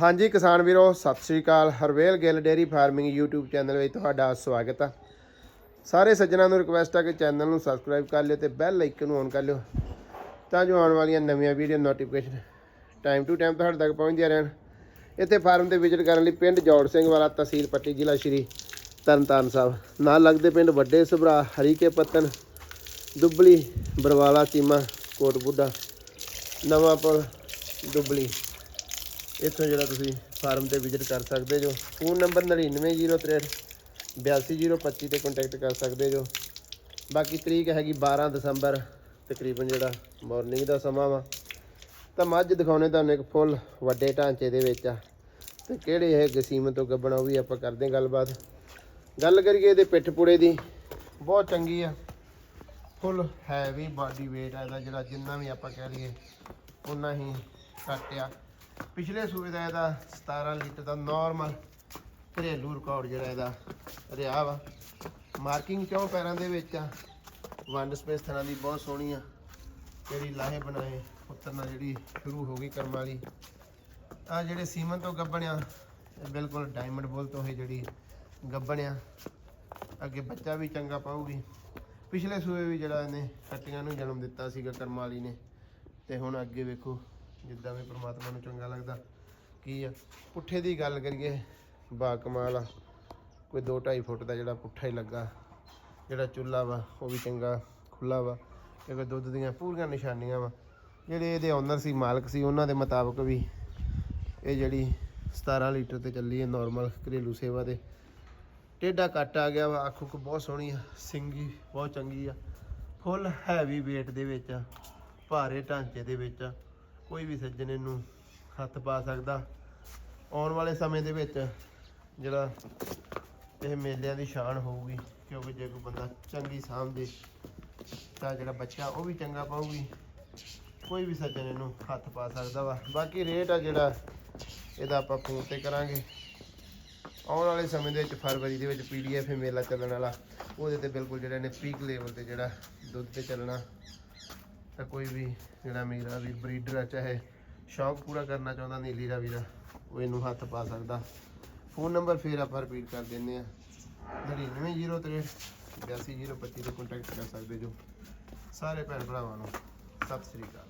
ਹਾਂਜੀ ਕਿਸਾਨ ਵੀਰੋ, ਸਤਿ ਸ੍ਰੀ ਅਕਾਲ। Harvel Gill dairy farming YouTube channel ਵਿੱਚ ਤੁਹਾਡਾ ਸਵਾਗਤ ਆ। ਸਾਰੇ ਸੱਜਣਾਂ ਨੂੰ ਰਿਕਵੈਸਟ ਆ ਕਿ ਚੈਨਲ ਨੂੰ ਸਬਸਕ੍ਰਾਈਬ ਕਰ ਲਿਓ ਤੇ ਬੈਲ ਆਈਕਨ ਨੂੰ ਔਨ ਕਰ ਲਿਓ ਤਾਂ ਜੋ ਆਉਣ ਵਾਲੀਆਂ ਨਵੀਆਂ video notification time to time ਤੁਹਾਡੇ ਤੱਕ ਪਹੁੰਚਦੀਆਂ ਰਹਿਣ। ਇੱਥੇ ਫਾਰਮ ਤੇ ਵਿਜ਼ਿਟ ਕਰਨ ਲਈ ਪਿੰਡ ਜੋੜ ਸਿੰਘ ਵਾਲਾ, ਤਹਿਸੀਲ ਪੱਟੀ ਜ਼ਿਲ੍ਹਾ ਸ਼੍ਰੀ ਤਰਨਤਾਰਨ ਸਾਹਿਬ। ਨਾਲ ਲੱਗਦੇ ਪਿੰਡ ਵੱਡੇ ਸਭਰਾ, ਹਰੀਕੇ ਪੱਤਨ ਦੁੱਬਲੀ, ਬਰਵਾਲਾ, ਚੀਮਾ ਕੋਟ ਬੁੱਢਾ ਨਵਾਂਪੁਰ, ਦੁੱਬਲੀ। ਇੱਥੋਂ ਜਿਹੜਾ ਤੁਸੀਂ ਫਾਰਮ ਤੇ ਵਿਜ਼ਿਟ ਕਰ ਸਕਦੇ ਜੋ। ਫੋਨ ਨੰਬਰ 9903 82025 ਤੇ ਕੰਟੈਕਟ ਕਰ ਸਕਦੇ ਜੋ। ਬਾਕੀ ਤਰੀਕ ਹੈਗੀ 12 ਦਸੰਬਰ, ਤਕਰੀਬਨ ਜਿਹੜਾ ਮਾਰਨਿੰਗ ਦਾ ਸਮਾਂ ਵਾ। ਤਾਂ ਮੱਝ ਦਿਖਾਉਣੇ ਤੁਹਾਨੂੰ ਇੱਕ ਫੁੱਲ ਵੱਡੇ ਢਾਂਚੇ ਦੇ ਵਿੱਚ ਆ। ਤੇ ਕਿਹੜੇ ਇਹ ਗਸੀਮਤ ਤੋਂ ਗੱਬਣਾ ਉਹ ਵੀ ਆਪਾਂ ਕਰਦੇ ਹਾਂ ਗੱਲਬਾਤ। ਗੱਲ ਕਰੀਏ ਇਹਦੇ ਪਿੱਠ ਪੂੜੇ ਦੀ। ਬਹੁਤ ਚੰਗੀ ਆ। ਫੁੱਲ ਹੈਵੀ ਬਾਡੀ weight ਆ ਇਹਦਾ ਜਿਹੜਾ ਜਿੰਨਾ ਵੀ ਆਪਾਂ ਕਹਿ ਲਈਏ ਉਨਾ ਹੀ ਘੱਟ ਆ। ਪਿਛਲੇ ਸੂਏ ਦਾ ਇਹਦਾ 17 ਲੀਟਰ ਦਾ ਨਾਰਮਲ ਘਰੇਲੂ ਰਿਕਾਰਡ ਜਿਹੜਾ ਇਹਦਾ ਰਿਹਾ ਵਾ। ਮਾਰਕਿੰਗ ਚੌਂ ਪੈਰਾਂ ਦੇ ਵਿੱਚ ਆ? ਵੰਡ ਸਪੇਸ ਥਣਾ ਦੀ ਬਹੁਤ ਸੋਹਣੀ ਆ। ਜਿਹੜੀ ਲਾਹੇ ਬਣਾਏ ਉਤਰਨਾ ਜਿਹੜੀ ਸ਼ੁਰੂ ਹੋ ਗਈ ਕਰਮ ਵਾਲੀ। ਆ ਜਿਹੜੇ ਸੀਮਨ ਤੋਂ ਗੱਬਣਿਆ ਇਹ ਬਿਲਕੁਲ ਡਾਇਮੰਡ ਬੋਲ ਤੋਂ ਇਹ ਜਿਹੜੀ ਗੱਬਣ ਆ, ਅੱਗੇ ਬੱਚਾ ਵੀ ਚੰਗਾ ਪਾਊਗੀ। ਪਿਛਲੇ ਸੂਏ ਵੀ ਜਿਹੜਾ ਇਹਨੇ ਕੱਟੀਆਂ ਨੂੰ ਜਨਮ ਦਿੱਤਾ ਸੀਗਾ ਕਰਮ ਵਾਲੀ ਨੇ। ਤੇ ਹੁਣ ਅੱਗੇ ਵੇਖੋ ਜਿੱਦਾਂ ਵੀ ਪ੍ਰਮਾਤਮਾ ਨੂੰ ਚੰਗਾ ਲੱਗਦਾ, ਕੀ ਆ? ਪੁੱਠੇ ਦੀ ਗੱਲ ਕਰੀਏ ਬਾ ਕਮਾਲ ਆ। ਕੋਈ 2.5 ਫੁੱਟ ਦਾ ਜਿਹੜਾ ਪੁੱਠਾ ਹੀ ਲੱਗਾ, ਜਿਹੜਾ ਚੁੱਲਾ ਵਾ, ਉਹ ਵੀ ਚੰਗਾ ਖੁੱਲਾ ਵਾ ਕਿਉਂਕਿ ਦੁੱਧ ਦੀਆਂ ਪੂਰੀਆਂ ਨਿਸ਼ਾਨੀਆਂ ਵਾ। ਜਿਹੜੇ ਇਹਦੇ ਓਨਰ ਸੀ, ਮਾਲਕ ਸੀ, ਉਹਨਾਂ ਦੇ ਮੁਤਾਬਕ ਵੀ ਇਹ ਜਿਹੜੀ 17 ਲੀਟਰ ਤੇ ਚੱਲੀ ਹੈ ਨਾਰਮਲ ਘਰੇਲੂ ਸੇਵਾ ਤੇ ਟੇਡਾ ਕੱਟ ਆ ਗਿਆ ਵਾ, ਅੱਖ ਉੱਖ ਬਹੁਤ ਸੋਹਣੀ ਆ, ਸਿੰਗੀ ਬਹੁਤ ਚੰਗੀ ਆ। ਫੁੱਲ ਹੈਵੀ weight ਦੇ ਵਿੱਚ ਆ, ਭਾਰੇ ਢਾਂਚੇ ਦੇ ਵਿੱਚ ਆ। ਕੋਈ ਵੀ ਸੱਜਣ ਇਹਨੂੰ ਹੱਥ ਪਾ ਸਕਦਾ। ਆਉਣ ਵਾਲੇ ਸਮੇਂ ਦੇ ਵਿੱਚ ਜਿਹੜਾ ਇਹ ਮੇਲਿਆਂ ਦੀ ਸ਼ਾਨ ਹੋਊਗੀ, ਕਿਉਂਕਿ ਜੇ ਕੋਈ ਬੰਦਾ ਚੰਗੀ ਸਾਂਭਦੇ ਤਾਂ ਜਿਹੜਾ ਬੱਚਾ ਉਹ ਵੀ ਚੰਗਾ ਪਾਊਗੀ। ਕੋਈ ਵੀ ਸੱਜਣ ਇਹਨੂੰ ਹੱਥ ਪਾ ਸਕਦਾ ਵਾ। ਬਾਕੀ ਰੇਟ ਆ ਜਿਹੜਾ, ਇਹਦਾ ਆਪਾਂ ਫੋਨ ਤੇ ਕਰਾਂਗੇ। ਆਉਣ ਵਾਲੇ ਸਮੇਂ ਦੇ ਵਿੱਚ ਫਰਵਰੀ ਦੇ ਵਿੱਚ ਪੀਡੀਐਫ ਮੇਲਾ ਚੱਲਣ ਵਾਲਾ, ਉਹਦੇ ਤੇ ਬਿਲਕੁਲ ਜਿਹੜਾ ਨੇ ਪੀਕ ਲੈਵਲ ਤੇ ਜਿਹੜਾ ਦੁੱਧ ਤੇ ਚੱਲਣਾ। ਤਾਂ ਕੋਈ ਵੀ ਜਿਹੜਾ ਮੇਰਾ ਵੀ ਬਰੀਡਰ ਆ, ਚਾਹੇ ਸ਼ੌਕ ਪੂਰਾ ਕਰਨਾ ਚਾਹੁੰਦਾ, ਨੀਲੀ ਦਾ ਵੀਰਾ ਉਹ ਇਹਨੂੰ ਹੱਥ ਪਾ ਸਕਦਾ। ਫੋਨ ਨੰਬਰ ਫੇਰ ਆਪਾਂ ਰਿਪੀਟ ਕਰ ਦਿੰਦੇ ਆ 9903 82025 ਤੇ ਕੰਟੈਕਟ ਕਰ ਸਕਦੇ ਜੋ ਸਾਰੇ ਭੈਣ ਭਰਾਵਾਂ ਨੂੰ। ਸਤਿ ਸ੍ਰੀ ਅਕਾਲ।